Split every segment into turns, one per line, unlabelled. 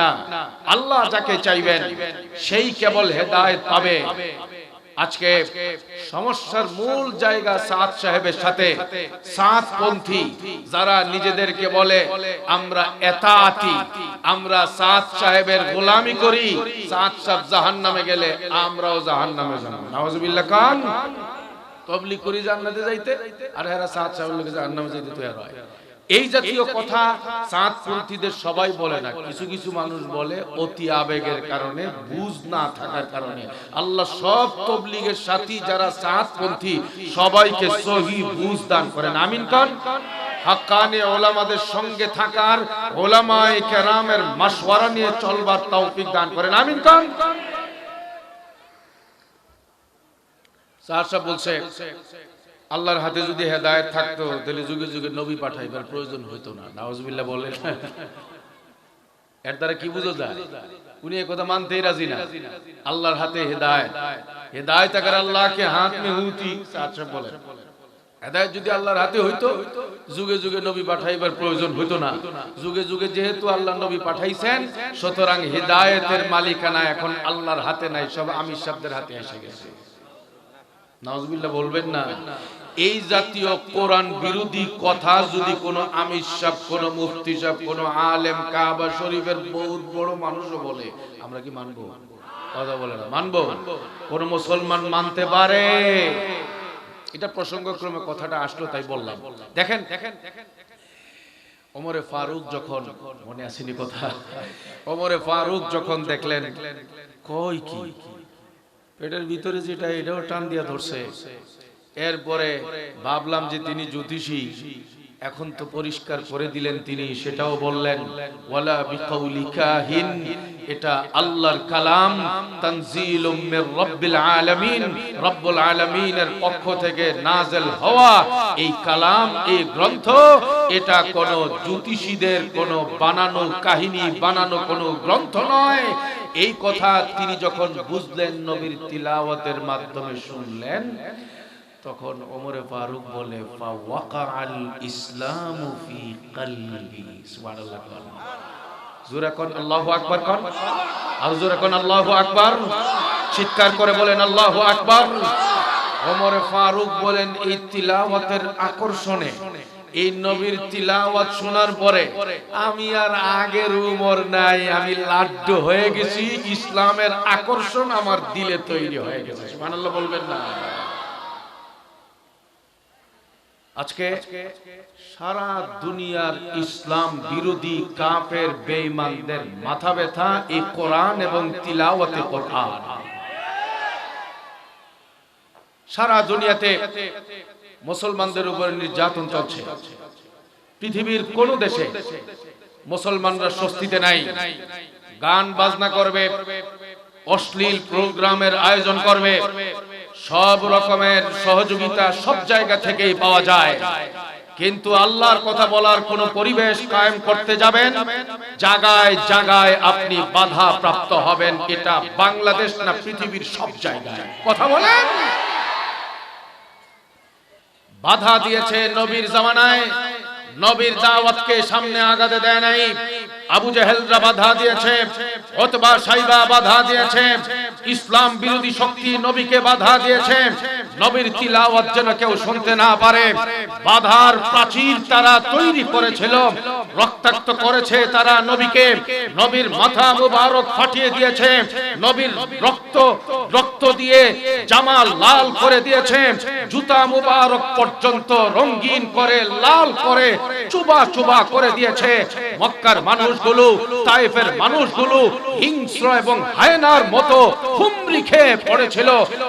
না, আল্লাহ যাকে চাইবেন, সেই কেবল হেদায়েত পাবে। আজকে সমস্যার মূল জায়গা সাদ সাহেবের সাথে সাত পন্থী, যারা নিজেদেরকে বলে, আমরা এতাআতি আমরা সাদ সাহেবের গোলামি করি, সাদ সাহেব জাহান্নামে গেলে আমরাও জাহান্নামে যাব। নাউজুবিল্লাহ কান। তবলি করি জান্নাতে যাইতে, আর এরা সাদ সাহেবের লোকে জাহান্নামে যাইতে তৈরি হয়। এই জাতীয় কথা সাতপন্থীদের সবাই বলে না। কিছু কিছু মানুষ বলে অতি আবেগের কারণে, বুঝ না থাকার কারণে। আল্লাহ সব তবলিগের সাথী যারা সাতপন্থী, সবাইকে সহি বুঝ দান করেন। আমিন খান হাক্কানে ওলামাদের সঙ্গে থাকার ওলামায়ে কেরামের মাসওয়ারা নিয়ে চলবার তৌফিক দান করেন। আমিন সাহেব বলছে আল্লাহর হাতে যদি হেদায়েত থাকতো, তাহলে যুগে যুগে নবী পাঠাইবার প্রয়োজন হইতো না। নাওজবিল্লাহ বলেন। এর দ্বারা কি বুঝো যায়? উনি এই কথা মানতেই রাজি না। আল্লাহর হাতে হেদায়েত। হেদায়েত আগার আল্লাহকে হাত মে হুতি আচ্ছা বলেন। হেদায়েত যদি আল্লাহর হাতে হইতো, যুগে যুগে নবী পাঠাইবার প্রয়োজন হইতো না। যুগে যুগে যেহেতু আল্লাহ নবী পাঠাইছেন, সুতরাং হেদায়েতের মালিকানা এখন আল্লাহর হাতে নাই, সব আমির শব্দের হাতে এসে গেছে। নাউজুবিল্লাহ বলবেন না। এই জাতীয় কোরআন বিরোধী কথা যদি কোনো আমির সাহেব, কোনো মুফতি সাহেব, কোনো আলেম কাবা শরীফের বহুত বড় মানুষও বলে, আমরা কি মানবো? কথা বলে না। মানবো? কোন মুসলমান মানতে পারে? এটা প্রসঙ্গক্রমে কথাটা আসলো, তাই বললাম। দেখেন দেখেন দেখেন ওমরে ফারুক যখন, মনে আসেনি কথা? ওমরে ফারুক যখন দেখলেন, কই কি? পেটের ভিতরে যেটা, এটাও টান দিয়া ধরছে। এরপরে ভাবলাম যে তিনি জ্যোতিষী, এখন তো পরিষ্কার করে দিলেন তিনি, সেটাও বললেন এটা আল্লাহর কালাম আলামিনের পক্ষ থেকে নাজেল হওয়া এই কালাম, এই গ্রন্থ, এটা কোন জ্যোতিষীদের কোন বানানো কাহিনী, বানানো কোন গ্রন্থ নয়। এই কথা তিনি যখন বুঝলেন নবীর তিলাওয়াতের মাধ্যমে শুনলেন, তখন ওমরে ফারুক বলে ফাওয়াকাল ইসলামু ফি চিৎকার করে বলেন, আল্লাহু আকবার ওমরে ফারুক বলেন, এই তিলাওয়াতের আকর্ষণে এই নবীর তিলাওয়াত শোনার পরে আমি আর আগের উমর নাই, আমি লাড্ডু হয়ে গেছি, ইসলামের আকর্ষণ আমার দিলে তৈরি হয়ে গেছে। সুবহানাল্লাহ বলবেন না। আজকে সারা দুনিয়ার ইসলাম বিরোধী কাফের বেঈমানদের মাথা ব্যথা এই কোরআন এবং তিলাওয়াতে কোরআন। সারা দুনিয়াতে মুসলমানদের উপর নির্যাতন চলছে। পৃথিবীর কোন দেশে মুসলমানরা স্বস্তিতে নাই। গান বাজনা করবে, অশ্লীল প্রোগ্রামের আয়োজন করবে, সব রকমের সহযোগিতা সব জায়গা থেকেই পাওয়া যায়। কিন্তু আল্লাহর কথা বলার কোন পরিবেশ কায়েম করতে যাবেন, জাগায় জাগায় আপনি বাধা প্রাপ্ত হবেন। এটা বাংলাদেশ না পৃথিবীর সব জায়গায়। কথা বলেন? বাধা দিয়েছে নবীর জামানায়। নবীর দাওয়াতকে সামনে আগাতে দেয় নাই। আবু জাহেলরা বাধা দিয়েছে অতবা সাইবা বাধা দিয়েছে, ইসলাম বিরোধী শক্তি নবীকে বাধা দিয়েছে, নবীর তিলাওয়াত যেন কেউ শুনতে না পারে। বাধার প্রাচীর তারা তৈরি করেছিল, রক্তাক্ত করেছে তারা নবীকে, নবীর মাথা মুবারক ফাটিয়ে দিয়েছে, নবীর রক্ত রক্ত দিয়ে জামা লাল করে দিয়েছে, জুতা মুবারক পর্যন্ত রঙিন করে, লাল করে, চুবা চুবা করে দিয়েছে। মক্কার মানুষগুলো তাইফের মানুষগুলো হিংস্র এবং হায়নার মতো খেয়ে পড়েছিল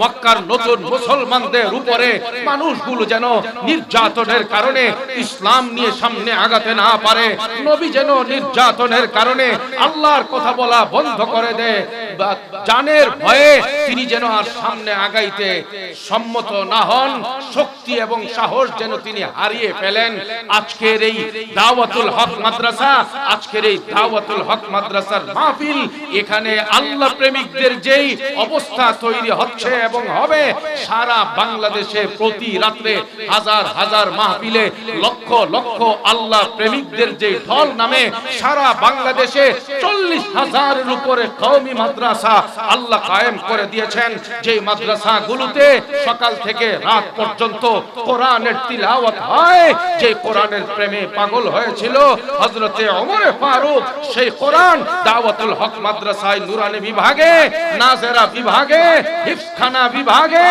মক্কার নতুন মুসলমানদের উপরে মানুষগুলো যেন নির্যাতনের কারণে ইসলাম নিয়ে সামনে আগাতে না পারে। নবী যেন নির্যাতনের কারণে আল্লাহর কথা বলা বন্ধ করে দেয় জানের ভয়ে তিনি যেন আর সামনে আগাইতে সম্মত না হন। শক্তি এবং সাহস যেন তিনি হারিয়ে ফেলেন। আজকের এই দাওয়াতুল হক মাদ্রাসা, আজকের এই দাওয়াতুল হক মাদ্রাসার মাহফিল, এখানে আল্লাহ প্রেমিকদের যেই অবস্থা তৈরি হচ্ছে এবং হবে। সারা বাংলাদেশে প্রতি রাত্রে হাজার হাজার মাহফিলে লক্ষ লক্ষ আল্লাহ প্রেমিকদের যে ঢল নামে সারা বাংলাদেশে চল্লিশ হাজারের উপরে কওমি মাদ্রাসা আল্লাহ কায়েম করে দিয়েছেন। যে মাদ্রাসা গুলোতে সকাল থেকে রাত পর্যন্ত কোরআনের তিলাওয়াত হয় যে কোরআনের প্রেমে পাগল হয়েছিল হযরতে ওমর ফারুক, সেই কোরআন দাওয়াতুল হক মাদ্রাসায় নুরানি বিভাগে নাজেরা বিভাগে হিফখানা বিভাগে,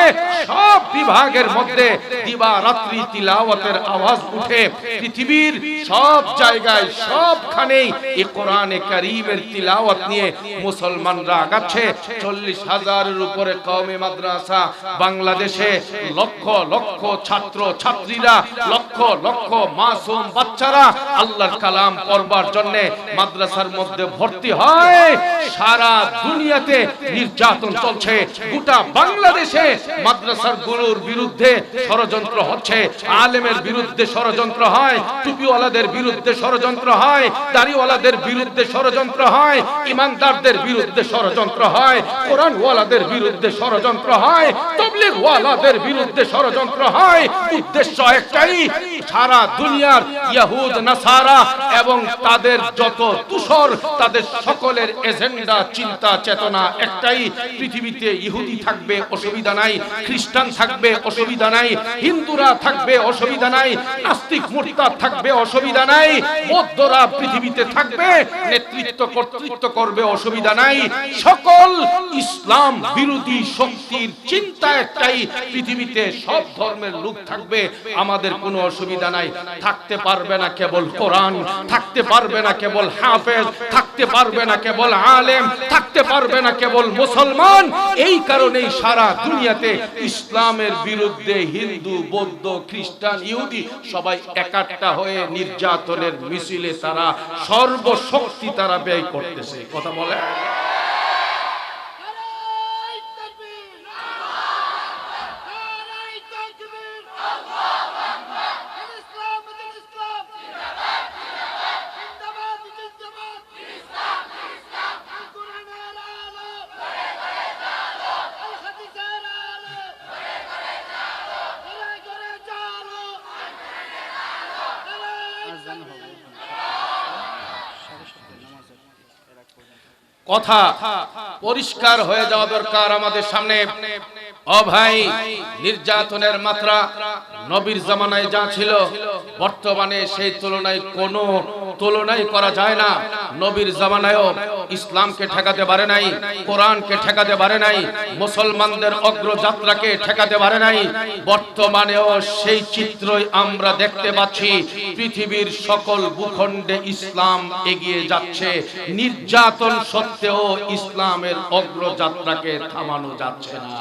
সব বিভাগের মধ্যে দিবা রাত্রি তিলাওয়াতের আওয়াজ উঠে। পৃথিবীর সব জায়গায় সবখানেই এই কোরআনে কারীমের তিলাওয়াত নিয়ে মুসলমানরা আগাচ্ছে। চল্লিশ হাজারের উপরে কওমি মাদ্রাসা, বাংলাদেশে লক্ষ লক্ষ ছাত্র ছাত্রীরা, লক্ষ লক্ষ মাসুম বাচ্চারা আল্লাহর কালাম পড়বার জন্য মাদ্রাসার মধ্যে ভর্তি হয়। সারা দুনিয়াতে নির্যাতন চলছে। গোটা বাংলাদেশে মাদ্রাসার গুরুর বিরুদ্ধে ষড়যন্ত্র হচ্ছে। আলেমের বিরুদ্ধে ষড়যন্ত্র হয়, টুপিওয়ালাদের বিরুদ্ধে ষড়যন্ত্র হয়, দাড়িওয়ালাদের বিরুদ্ধে ষড়যন্ত্র হয়, ইমানদারদের বিরুদ্ধে ষড়যন্ত্র হয়, কোরআনওয়ালাদের বিরুদ্ধে ষড়যন্ত্র হয়, তবলিগওয়ালাদের বিরুদ্ধে ষড়যন্ত্র হয়। উদ্দেশ্য একটাই, সারা দুনিয়ার ইয়াহুদ, নাসারা এবং তাদের যত তুষর, তাদের সকলের এজেন্ডা, চিন্তা, চেতনা একটাই পৃথিবীতে ইহুদি থাকবে, অসুবিধা নাই, খ্রিস্টান থাকবে, অসুবিধা নাই, হিন্দুরা থাকবে, অসুবিধা নাই, নাস্তিক মুরতাদ থাকবে, অসুবিধা নাই বৌদ্ধরা পৃথিবীতে থাকবে, নেতৃত্ব, কর্তৃত্ব করবে, অসুবিধা নাই। সকল ইসলাম বিরোধী শক্তির চিন্তা একটাই, পৃথিবীতে সব ধর্মের লোক থাকবে, আমাদের কোনো অসুবিধা নাই। থাকতে পারবে না কেবল কোরআন, থাকতে পারবে না কেবল হাফেজ, থাকতে পারবে না কেবল আলেম, থাকতে পারবে না কেবল মুসলমান। এই কারণেই সারা দুনিয়াতে ইসলামের বিরুদ্ধে হিন্দু, বৌদ্ধ, খ্রিস্টান, ইহুদি সবাই একাট্টা হয়ে নির্যাতনের মিছিলে তারা সর্বশক্তি তারা ব্যয় করতেছে। কথা বলে
নারাই তাকবীর নারাই তাকবীর আল্লাহু আকবার ইসলাম দিন ইসলাম জিন্দাবাদ জিন্দাবাদ জিন্দাবাদ ইসলাম ইসলাম কোরআনের আলো করে করে চালো আল হাদিসের আলো করে করে চালো করে করে চালো আজান হবে
কথা পরিষ্কার হয়ে যাওয়া দরকার আমাদের সামনে। ও ভাই, নির্যাতনের মাত্রা নবীর জামানায় যা ছিল, বর্তমানে সেই তুলনায় কোনো তুলনাই করা যায় না। নবীর জামানায়ও ইসলামকে ঠেকাতে পারে নাই, কোরআনকে ঠেকাতে পারে নাই, মুসলমানদের অগ্রযাত্রাকে ঠেকাতে পারে নাই। বর্তমানেও সেই চিত্রই আমরা দেখতে পাচ্ছি, পৃথিবীর সকল ভূখণ্ডে ইসলাম এগিয়ে যাচ্ছে। নির্যাতন সত্ত্বেও ইসলামের অগ্রযাত্রাকে থামানো যাচ্ছে না।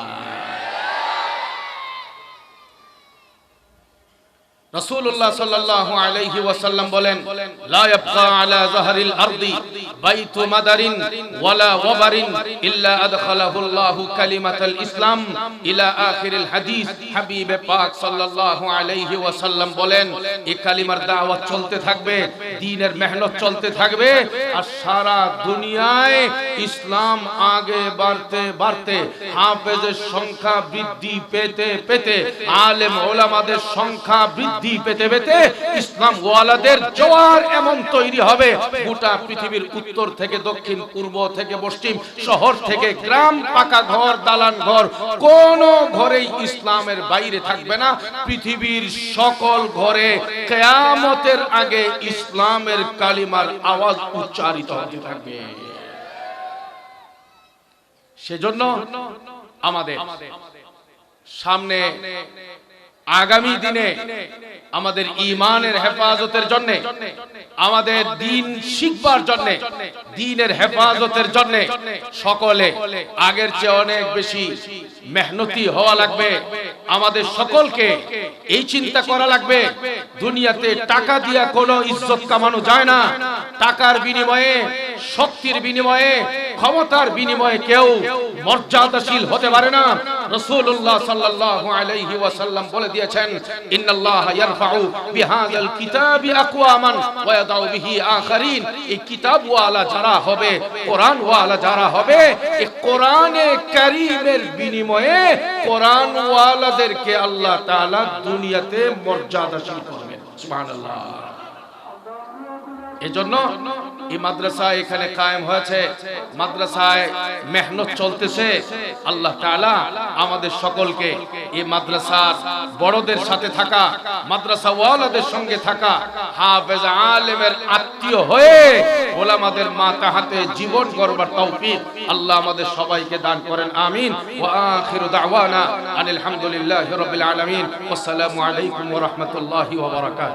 রাসূলুল্লাহ সাল্লাল্লাহু আলাইহি ওয়াসাল্লাম বলেন, লা ইয়াবকা আলা আরদি বাইতু মাদারিন ওয়ালা ওয়াবারিন ইল্লা আদখালাহু আল্লাহু কালিমাতাল ইসলাম ইলা আখিরিল হাদিস। হাবিবে পাক সাল্লাল্লাহু আলাইহি ওয়াসাল্লাম বলেন এই কালিমার দাওয়াত চলতে থাকবে, দ্বীনের মেহনত চলতে থাকবে আর সারা দুনিয়ায় ইসলাম আগে বাড়তে বাড়তে হাফেজের সংখ্যা বৃদ্ধি পেতে পেতে আলেম ওলামাদের সংখ্যা বৃদ্ধি পেতে পেতে ইসলাম ওয়ালাদের জোয়ার এমন তৈরি হবে। গোটা পৃথিবীর উত্তর থেকে দক্ষিণ, পূর্ব থেকে পশ্চিম, শহর থেকে গ্রাম, পাকা ঘর, দালান ঘর, কোন ঘরেই ইসলামের বাইরে থাকবে না। পৃথিবীর সকল ঘরে কেয়ামতের আগে ইসলামের কালিমার আওয়াজ উচ্চারিত হতে থাকবে। সেজন্য আমাদের সামনে আগামী দিনে আমাদের ইমানের হেফাজতের জন্য আমাদের দিন শিখবার জন্য দিনের হেফাজতের জন্য সকলে আগের চেয়ে অনেক বেশি মেহনতি হওয়া লাগবে। আমাদের সকলকে এই চিন্তা করা লাগবে। দুনিয়াতে টাকা দিয়া কোনো ইজ্জত কামানো যায় না। টাকার বিনিময়ে শক্তির বিনিময়ে ক্ষমতার বিনিময়ে কেউ মর্যাদাশীল হতে পারে না। রাসূলুল্লাহ সাল্লাল্লাহু আলাইহি ওয়াসাল্লাম বলে দিয়েছেন, ইন্নাল্লাহা ইয়ারফাউ বিহাযাল কিতাবি আকওয়ামান ওয়া ইয়াদাউ বিহি আখারিন। এই কিতাব ওয়ালা যারা হবে কোরআন ওয়ালা যারা হবে, এই কোরআনে কারীমের বিনিময়ে কোরআন ওয়ালাদেরকে আল্লাহ তাআলা দুনিয়াতে মর্যাদাশীল করবেন। সুবহানাল্লাহ। এজন্য এই মাদ্রাসা এখানে কায়েম হয়েছে। মাদ্রাসায় মেহনত চলতেছে। আল্লাহ তাআলা আমাদের সকলকে এই মাদ্রাসার বড়দের সাথে থাকা মাদ্রাসা ওয়ালাদের সঙ্গে থাকা, হাফেজ আলেমের আত্মীয় হয়ে ওলামাদের মাথা হাতে জীবন গড়বার তৌফিক আল্লাহ আমাদের সবাইকে দান করেন। আমিন। ওয়া আখিরু দাওয়ানা আনিল হামদুলিল্লাহি রাব্বিল আলামিন। আলাইকুম ওয়া রাহমাতুল্লাহি ওয়া বারাকাতুহু।